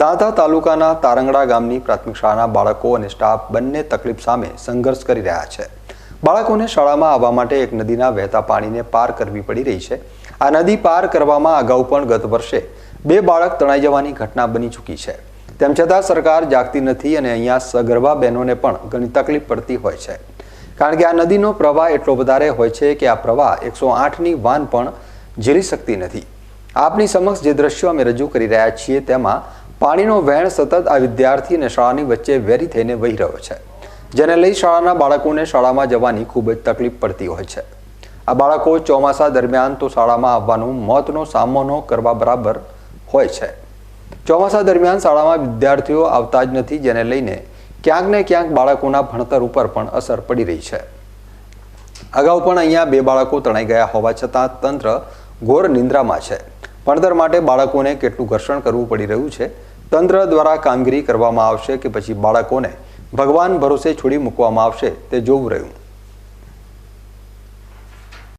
દાંતા તાલુકાના તારંગડા ગામની પ્રાથમિક શાળાના બાળકો અને સ્ટાફ બંને તકલીફ સામે સંઘર્ષ કરી રહ્યા છે. બાળકોને શાળામાં આવવા માટે એક નદીના વહેતા પાણીને પાર કરવી પડી રહી છે. આ નદી પાર કરવામાં અગાઉ પણ ગત વર્ષે બે બાળક તણાઈ જવાની ઘટના બની ચૂકી છે. તેમ છતાં સરકાર જાગતી નથી અને અહીંયા સગર્ભા બહેનોને પણ ઘણી તકલીફ પડતી હોય છે. કારણ કે આ નદીનો પ્રવાહ એટલો વધારે હોય છે કે આ પ્રવાહ એકસો આઠની વાન પણ ઝીલી શકતી નથી. આપની સમક્ષ જે દ્રશ્યો અમે રજૂ કરી રહ્યા છીએ તેમાં પાણીનો વહેણ સતત આ વિદ્યાર્થી અને શાળાની વચ્ચે વેરી થઈને વહી રહ્યો છે, જેને લઈ શાળાના બાળકોને શાળામાં જવાની ખૂબ જ તકલીફ પડતી હોય છે. આ બાળકો ચોમાસા દરમિયાન તો શાળામાં આવવાનું મોતનો સામનો કરવા બરાબર હોય છે. ચોમાસા દરમિયાન શાળામાં વિદ્યાર્થીઓ આવતા જ નથી, જેને લઈને ક્યાંક ને ક્યાંક બાળકોના ભણતર ઉપર પણ અસર પડી રહી છે. અગાઉ પણ અહીંયા બે બાળકો તણાઈ ગયા હોવા છતાં તંત્ર ઘોર નિંદ્રામાં છે. ભણતર માટે બાળકોને કેટલું ઘર્ષણ કરવું પડી રહ્યું છે તંત્ર દ્વારા કામગીરી કરવામાં આવશે કે પછી બાળકોને ભગવાન ભરોસે છોડી મૂકવામાં આવશે તે જોવું રહ્યું.